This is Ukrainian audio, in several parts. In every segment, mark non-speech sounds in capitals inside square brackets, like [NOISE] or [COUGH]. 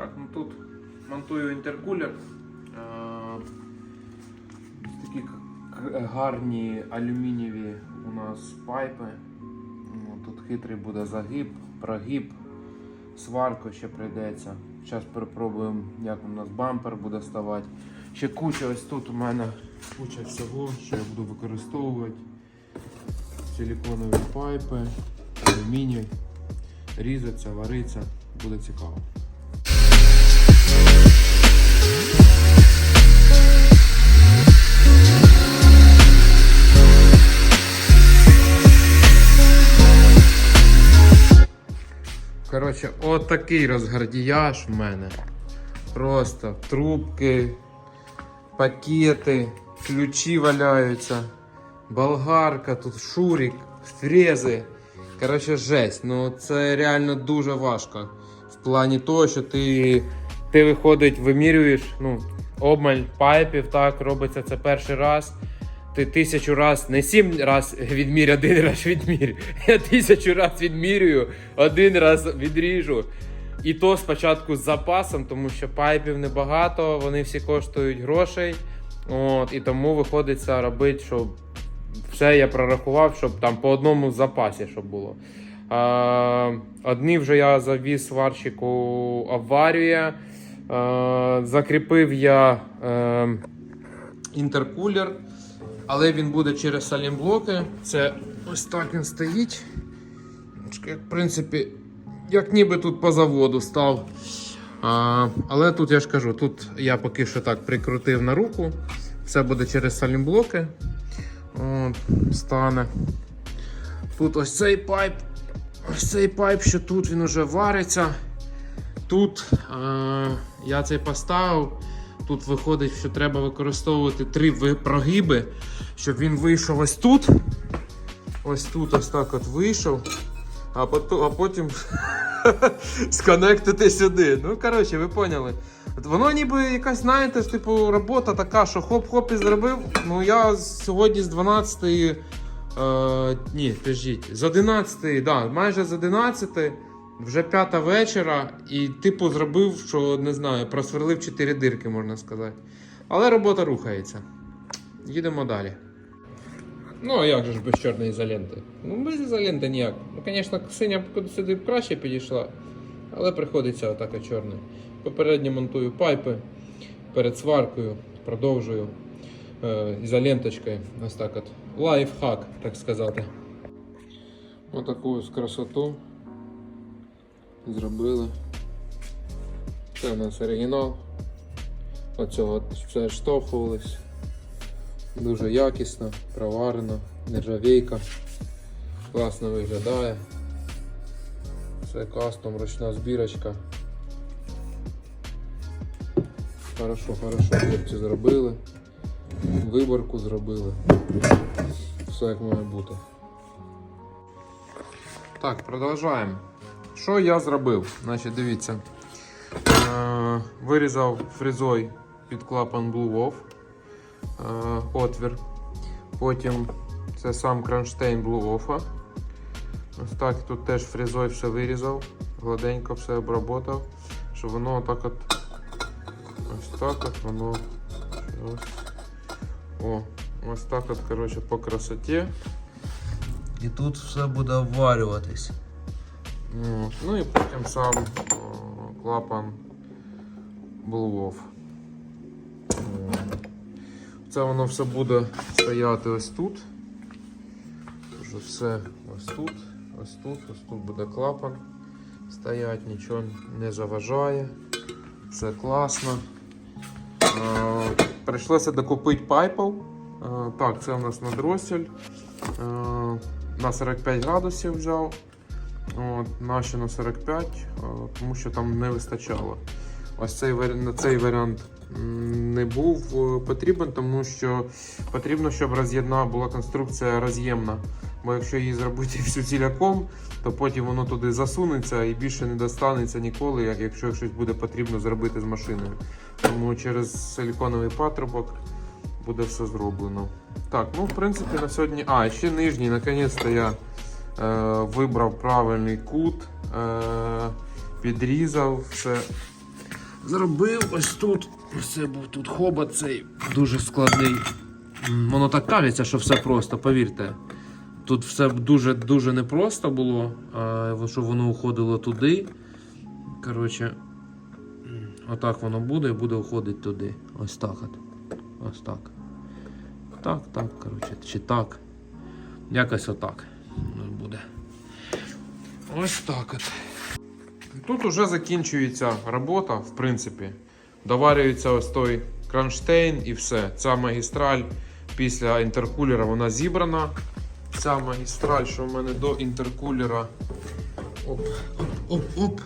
Так, ну тут монтую інтеркулер. Е, Такі гарні алюмінієві у нас пайпи. Ну, Тут хитрий буде загиб, прогиб, сварку ще прийдеться. Зараз перепробуємо, як у нас бампер буде ставати. Ще куча ось тут у мене куча всього, що я буду використовувати. Силиконові пайпи, алюміній, різаться, вариться, буде цікаво. Коротше, от такий розгардіяж в мене. Просто трубки, пакети, ключі валяються, болгарка, тут шурик, фрези. Коротше, жесть. Ну це реально дуже важко. В плані того, що ти, ти виходить, вимірюєш ну, обмаль пайпів, так, робиться це перший раз. Ти тисячу раз, не сім раз відмірю, один раз відмірю. [LAUGHS] Я тисячу раз відмірюю, один раз відріжу. І то спочатку з запасом, тому що пайпів небагато, вони всі коштують грошей. От, і тому виходиться робити, щоб все я прорахував, щоб там по одному запасі щоб було. А, одні вже я завіз сварщику аварія. Закріпив я е, інтеркулер, але він буде через салімблоки. Це ось так він стоїть. В принципі, як ніби тут по заводу став. А, але тут я ж кажу, тут я поки що так прикрутив на руку. Все буде через салімблоки. Стане. Тут ось цей пайп. Ось цей пайп, що тут він уже вариться. Тут е, я цей поставив. Тут виходить, що треба використовувати три прогиби, щоб він вийшов ось тут. Ось тут ось так от вийшов. А потім [LAUGHS] сконектити сюди. Ну, коротше, ви поняли. Воно ніби якась, знаєте, типу, робота така, що хоп-хоп і зробив. Ну я сьогодні з 12. Е, ні, кажіть, з 11, да, майже з 11, вже п'ята вечора, і типу зробив, що не знаю, просверлив 4 дирки, можна сказати. Але робота рухається. Їдемо далі. Ну, а як же ж без чорної ізоленти? Ну, без ізоленти ніяк. Ну, звісно, синя сюди б краще підійшла, але приходиться отака чорна. Попередньо монтую пайпи перед сваркою, продовжую е, ізоленточкою. Ось так от. Лайфхак, так сказати. Отаку ось красоту зробили. Це у нас оригінал. Оцього все штовхувалось. Дуже якісно, проварено, нержавійка. Класно виглядає. Це кастом, ручна збірочка. Хорошо, хорошо хлопці зробили. Виборку зробили. Все як має бути. Так, продовжуємо. Що я зробив? Значить, дивіться. Е, вирізав фрезой під клапан Blue Wolf е, отвір. Потім це сам кронштейн Blue Wolf. Ось так тут теж фрезой все вирізав, гладенько все обработав, щоб воно отак от ось так от воно ось, о, ось так от, коротше, по красоті. І тут все буде обварюватись. Ну і потім сам клапан Blue Wolf. Це воно все буде стояти ось тут. Вже все ось тут, ось тут, ось тут буде клапан стоять, нічого не заважає. Все класно. Е, Прийшлося докупити пайпов. Е, Так, це у нас на дросіль. На 45 градусів взяв. Наші на 45, е, тому що там не вистачало. Ось цей на цей варіант не був е, потрібен, тому що потрібно, щоб роз'єдна була конструкція роз'ємна. Бо якщо її зробити [LAUGHS] всю ціляком, то потім воно туди засунеться і більше не достанеться ніколи, як якщо щось буде потрібно зробити з машиною. Тому через силіконовий патрубок буде все зроблено. Так, ну в принципі на сьогодні. А, ще нижній, наконець-то я вибрав правильний кут, е, підрізав все зробив ось тут. Все був тут хобот цей дуже складний. Воно так кажеться, що все просто, повірте. Тут все дуже-дуже непросто було, що воно уходило туди. Коротше, отак воно буде і буде уходити туди. Ось так от. Ось так. Так, так, коротше, чи так. Якось отак буде. Ось так от. Тут уже закінчується робота, в принципі. Доварюється ось той кронштейн і все. Ця магістраль після інтеркулера вона зібрана. Ця магістраль, що в мене до інтеркулера. Оп, оп, оп.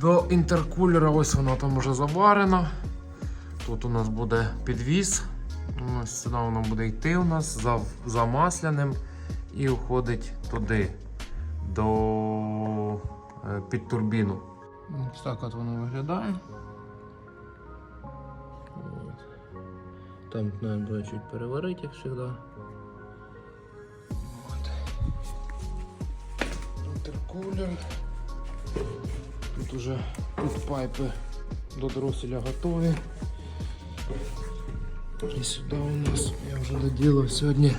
До інтеркулера ось вона там вже заварена. Тут у нас буде підвіз. Ось сюди воно буде йти у нас за, за масляним і уходить туди до е, під турбіну. Ось так от воно виглядає. Там треба чуть переварити, як завжди. Інтеркулер. Тут уже тут пайпи до дроселя готові. І сюди у нас я вже доділав сьогодні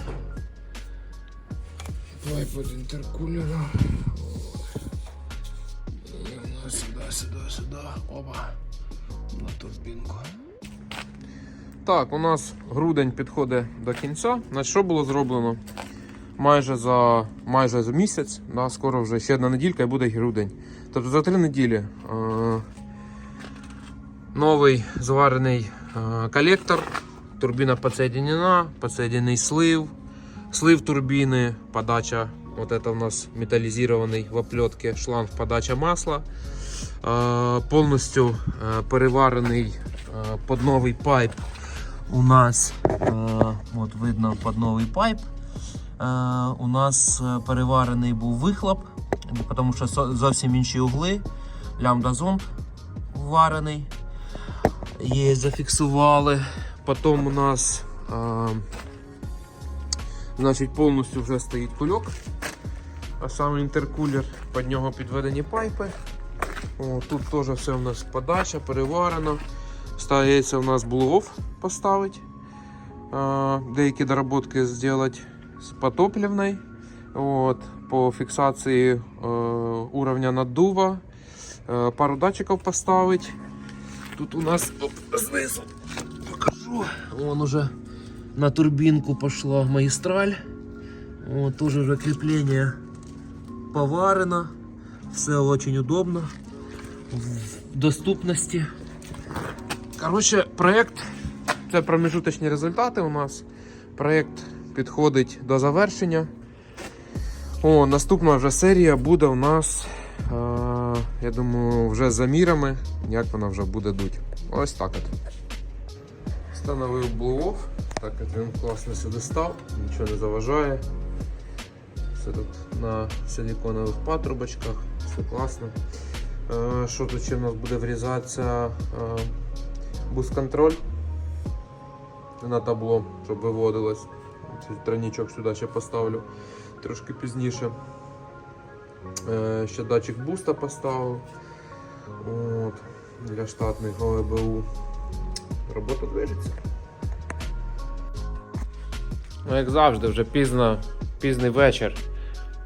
пайп від інтеркулера. І у нас сюди, сюди, сюди. Опа. На турбінку. Так, у нас грудень підходить до кінця. На що було зроблено? Майже за майже за місяць, да, скоро вже ще одна неділька і буде грудень. Тобто за три неділі е, новий зварений е, колектор, турбіна підсоєднена, підсоєднений слив, слив турбіни, подача, вот это у нас металлизированный в оплетке шланг подача масла. Е, повністю е, переварений е, под новий пайп у нас, от видно под новий пайп. У нас переварений був вихлоп, тому що зовсім інші угли. Лямбда зонд варений. Є, зафіксували. Потім у нас значить, повністю вже стоїть кульок. А саме інтеркулер, під нього підведені пайпи. О, тут теж все у нас подача, переварено. Стається у нас блов поставити. Деякі доработки зробити з потопливной. Вот, по фіксації е, уровня наддува. Е, пару датчиків поставити. Тут у нас оп, знизу покажу. Вон уже на турбинку пошла магистраль. Вот тоже уже крепление поварено. Все очень удобно. В доступності. Короче, проект це промежуточні результати у нас. Проект підходить до завершення. О, наступна вже серія буде у нас, е, я думаю, вже з замірами, як вона вже буде дуть. Ось так от. Встановив блоуофф, так як він класно сюди став, нічого не заважає. Все тут на силіконових патрубочках, все класно. Е, Що тут ще в нас буде врізатися? Е, Буст-контроль на табло, щоб виводилось. Цей Тройничок сюди ще поставлю трошки пізніше. Е, ще датчик буста поставив. От, для штатних ОЕБУ. Робота движеться. Ну, як завжди, вже пізно, пізний вечір.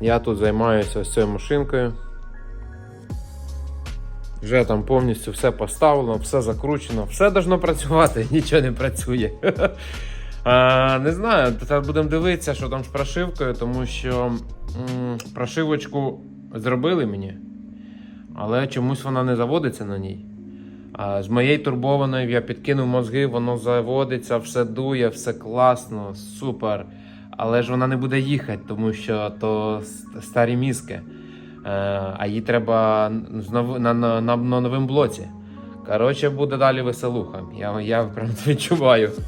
Я тут займаюся ось цією машинкою. Вже там повністю все поставлено, все закручено, все должно працювати, [LAUGHS] нічого не працює. [LAUGHS] А, не знаю, тепер будемо дивитися, що там з прошивкою, тому що м, прошивочку зробили мені, але чомусь вона не заводиться на ній. З моєї турбованої я підкинув мозги, воно заводиться, все дує, все класно, супер. Але ж вона не буде їхати, тому що то старі мізки. Е, а їй треба на, на, на, на новому блоці. Коротше, буде далі веселуха. Я, я прям відчуваю. [LAUGHS]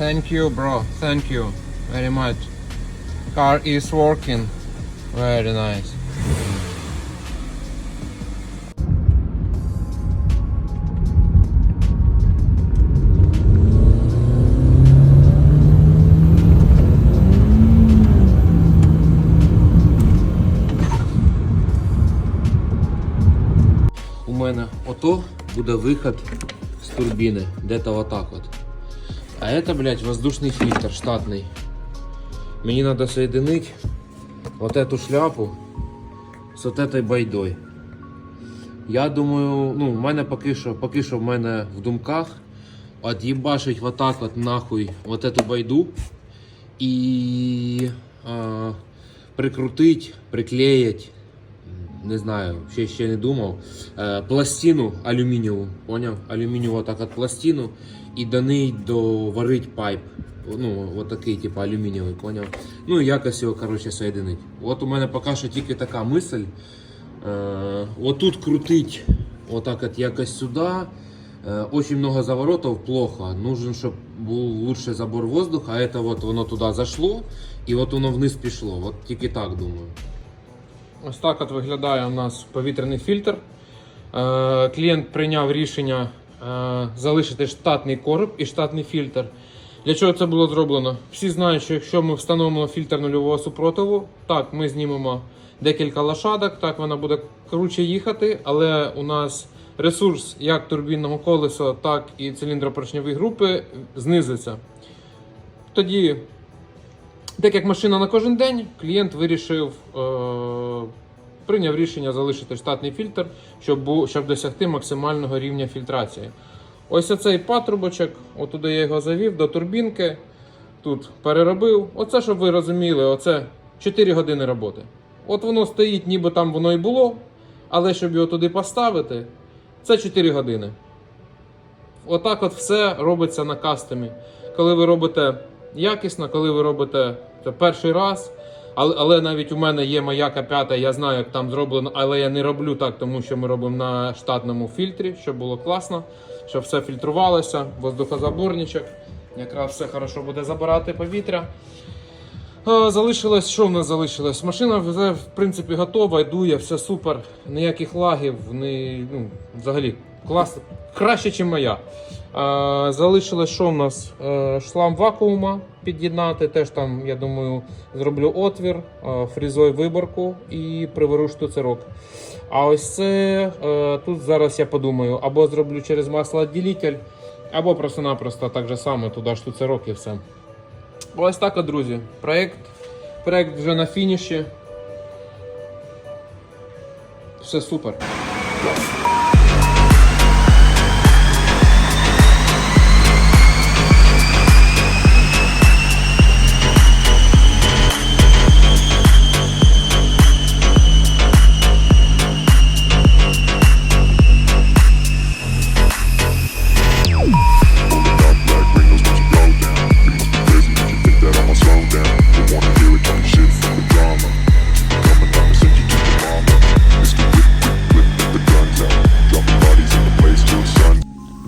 Thank you, bro. Thank you very much. Car is working. Very nice. мене ото буде виход з турбіни, де-то отак от. А это, блядь, воздушний фільтр штатний. Мені треба соединити вот эту шляпу з от этой байдой. Я думаю, ну, в мене поки що, поки що в мене в думках от їбашить вот так от нахуй вот эту байду і а, прикрутить, приклеїть, не знаю, ще, ще не думав, е, пластину алюмінієву, поняв? Алюмінієву так от пластину і до неї доварить пайп. Ну, от такий, типу, алюмінієвий, поняв? Ну якось його, коротше, соєдинить. От у мене поки що тільки така мисль. Е, отут крутить отак от якось сюди. Е, Очень много заворотов плохо. Нужен, щоб був лучший забор воздуха, а это вот воно туди зайшло і от воно вниз пішло. От тільки так думаю. Ось так от виглядає у нас повітряний фільтр. Е, Клієнт прийняв рішення е, залишити штатний короб і штатний фільтр. Для чого це було зроблено? Всі знають, що якщо ми встановимо фільтр нульового супротиву, так, ми знімемо декілька лошадок, так вона буде круче їхати, але у нас ресурс як турбінного колеса, так і циліндропоршньової групи знизиться. Тоді так як машина на кожен день, клієнт вирішив, е, прийняв рішення залишити штатний фільтр, щоб, щоб досягти максимального рівня фільтрації. Ось оцей патрубочок, отуди я його завів до турбінки. Тут переробив. Оце, щоб ви розуміли, оце 4 години роботи. От воно стоїть, ніби там воно і було, але щоб його туди поставити, це 4 години. Отак от все робиться на кастомі. Коли ви робите якісно, коли ви робите це перший раз. Але, але навіть у мене є моя К5, я знаю, як там зроблено, але я не роблю так, тому що ми робимо на штатному фільтрі, щоб було класно, щоб все фільтрувалося, воздухозаборничок. Якраз все хорошо буде забирати повітря. Е, Залишилось, що в нас залишилось? Машина вже в принципі готова, йдує, все супер, ніяких лагів, не, ну, взагалі клас, краще, ніж моя. Залишилось, що в нас? Е, Шлам вакуума під'єднати. Теж там, я думаю, зроблю отвір, е, фрізой виборку і привару штуцерок. А ось це е, тут зараз я подумаю, або зроблю через маслоотділитель, або просто-напросто так же само туди штуцерок і все. Ось так, друзі. Проект, проект вже на фініші. Все супер.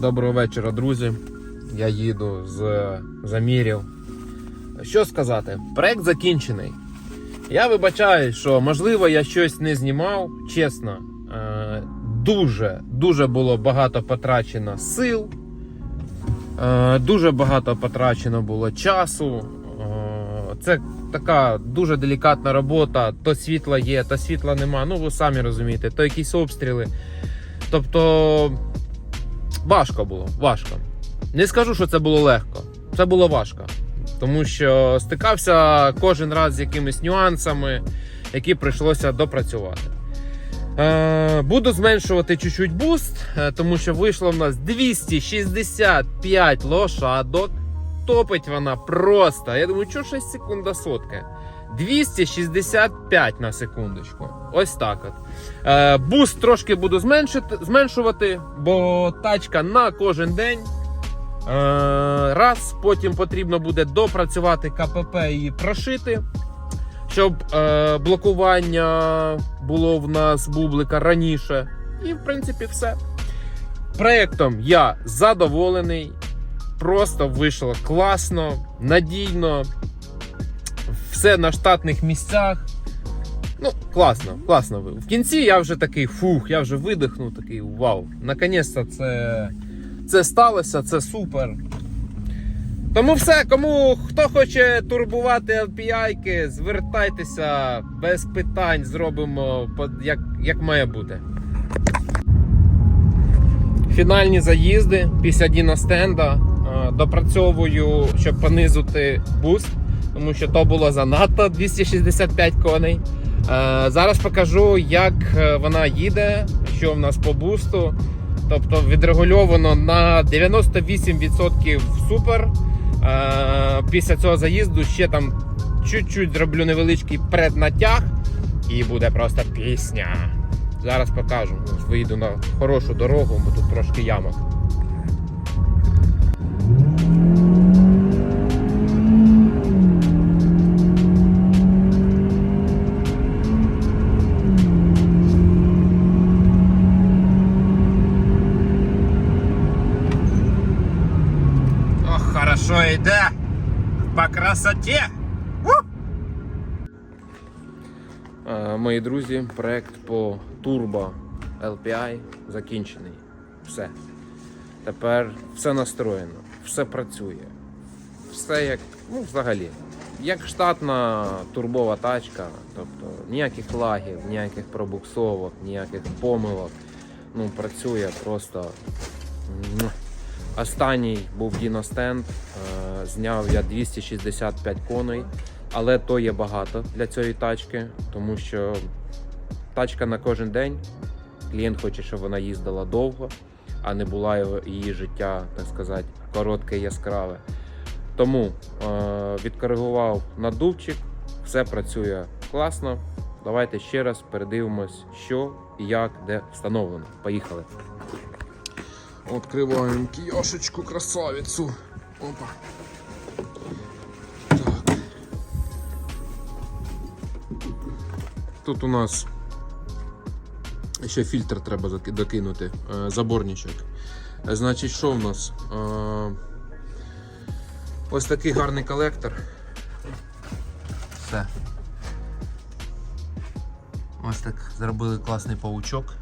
Доброго вечора, друзі. Я їду з замірів. Що сказати? Проект закінчений. Я вибачаю, що можливо я щось не знімав. Чесно, е, дуже дуже було багато потрачено сил. Е, Дуже багато потрачено було часу. Е, Це така дуже делікатна робота. То світла є, то світла нема. Ну ви самі розумієте, то якісь обстріли. Тобто важко було, важко. Не скажу, що це було легко. Це було важко. Тому що стикався кожен раз з якимись нюансами, які прийшлося допрацювати. Е, буду зменшувати чуть-чуть буст, е, тому що вийшло в нас 265 лошадок. Топить вона просто. Я думаю, що 6 секунд до сотки. 265 на секундочку. Ось так от. Е, буст трошки буду зменшити, зменшувати, бо тачка на кожен день. Е, раз, потім потрібно буде допрацювати КПП і прошити, щоб е, блокування було в нас бублика раніше. І, в принципі, все. Проєктом я задоволений. Просто вийшло класно, надійно. Все на штатних місцях. Ну, класно, класно. В кінці я вже такий фух, я вже видихнув, такий вау. Наконець-то це, це сталося, це супер. Тому все, кому хто хоче турбувати LPI, звертайтеся без питань, зробимо як, як має бути. Фінальні заїзди після Діностенда. Е, Допрацьовую, щоб понизити буст, тому що то було занадто 265 коней. Е, Зараз покажу, як е, вона їде, що в нас по бусту. Тобто відрегульовано на 98% супер. Е, Після цього заїзду ще там чуть-чуть зроблю невеличкий преднатяг, і буде просто пісня. Зараз покажу. Виїду на хорошу дорогу, бо тут трошки ямок. Хорошо йде. По красоті. Мої друзі, проект по Turbo LPI закінчений. Все. Тепер все настроєно, все працює. Все як, ну, взагалі, як штатна турбова тачка. Тобто ніяких лагів, ніяких пробуксовок, ніяких помилок. Ну, працює просто. Останній був Діностенд. Е, Зняв я 265 коней, але то є багато для цієї тачки, тому що тачка на кожен день. Клієнт хоче, щоб вона їздила довго, а не була її життя, так сказати, коротке яскраве. Тому е, відкоригував надувчик, все працює класно. Давайте ще раз передивимось, що і як, де встановлено. Поїхали. Открываем киошечку красавицу. Опа. Так. Тут у нас ще фільтр треба докинути, е, заборничок. Значить, що в нас? Е, Ось такий гарний колектор. Все. Ось так зробили класний паучок.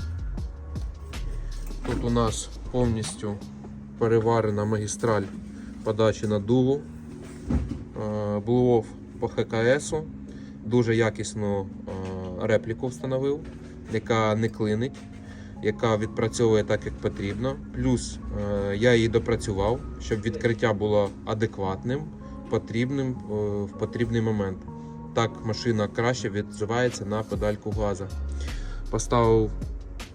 Тут у нас повністю переварена магістраль подачі на дулу. Е, Блуов по ХКСу. Дуже якісну е, репліку встановив, яка не клинить, яка відпрацьовує так, як потрібно. Плюс е, я її допрацював, щоб відкриття було адекватним, потрібним в потрібний момент. Так машина краще відзивається на педальку газа. Поставив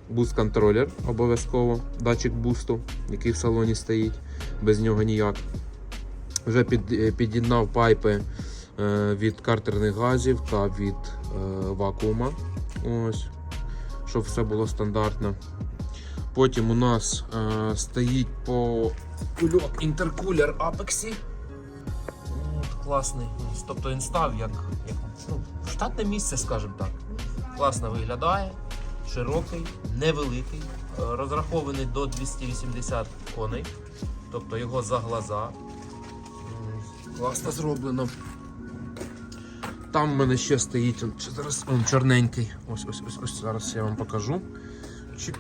буст контролер обов'язково, датчик бусту, який в салоні стоїть, без нього ніяк. Вже під, е, під'єднав пайпи е, від картерних газів та від е, вакуума. Ось, щоб все було стандартно. Потім у нас е, стоїть по кульок інтеркулер Apex. Класний. Тобто він став як, як ну, штатне місце, скажімо так. Класно виглядає широкий, невеликий, е, розрахований до 280 коней, тобто його за глаза. Класно зроблено. Там в мене ще стоїть зараз он чорненький. Ось ось ось ось зараз я вам покажу. Чик.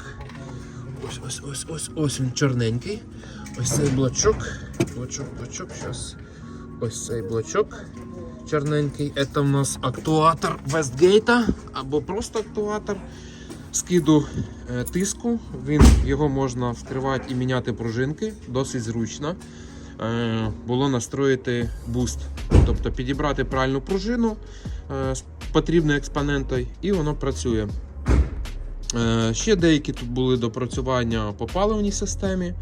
Ось ось ось ось ось він чорненький. Ось цей блочок. Блочок, блочок. Зараз. Ось цей блочок чорненький. Це в нас актуатор Вестгейта або просто актуатор скиду е, тиску. Він, його можна вкривати і міняти пружинки, досить зручно. Е, Було настроїти буст. Тобто підібрати правильну пружину е, з потрібною експонентою, і воно працює. Ще деякі тут були допрацювання по паливній системі.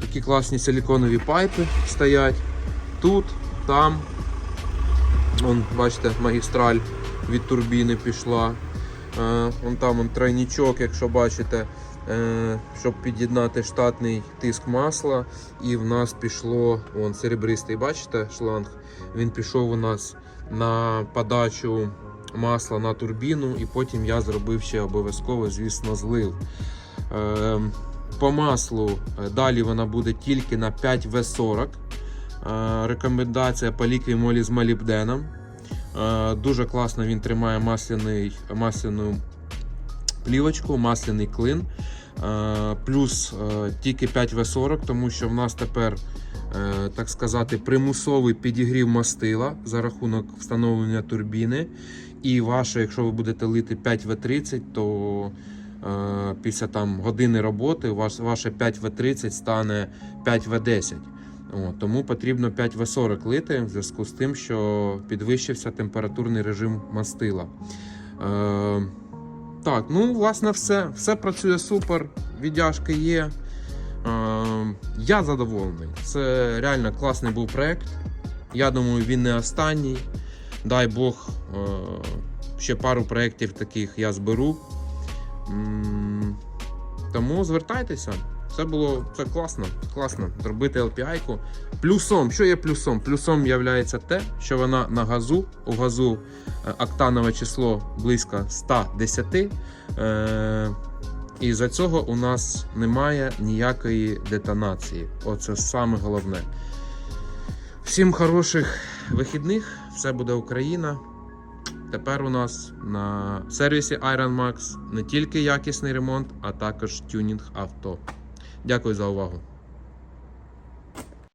Такі класні силіконові пайпи стоять тут, там. Вон, бачите, магістраль від турбіни пішла. Е, Вон там вон тройничок, якщо бачите, е, щоб під'єднати штатний тиск масла. І в нас пішло вон, серебристий, бачите, шланг. Він пішов у нас на подачу масла на турбіну, і потім я зробив ще обов'язково, звісно, злив. Е, По маслу далі вона буде тільки на 5В40. Е, Рекомендація по лікві молі з молібденом. Е, Дуже класно він тримає масляний, масляну плівочку, масляний клин. Е, Плюс е, тільки 5В40, тому що в нас тепер, так сказати, примусовий підігрів мастила за рахунок встановлення турбіни. І ваше, якщо ви будете лити 5В30, то після там години роботи, ваше 5В30 стане 5В10. О, тому потрібно 5В40 лити в зв'язку з тим, що підвищився температурний режим мастила. Е, так, ну, власне, все. Все працює супер, віддяжки є. Е, я задоволений. Це реально класний був проект. Я думаю, він не останній. Дай Бог, е, ще пару проєктів таких я зберу. Тому звертайтеся. Це було це класно. Класно зробити LPI-ку. Плюсом, що є плюсом? Плюсом є те, що вона на газу. У газу е, октанове число близько 110. Е, і за цього у нас немає ніякої детонації. Оце саме головне. Всім хороших вихідних. Все буде Україна. Тепер у нас на сервісі Iron Max не тільки якісний ремонт, а також тюнінг авто. Дякую за увагу.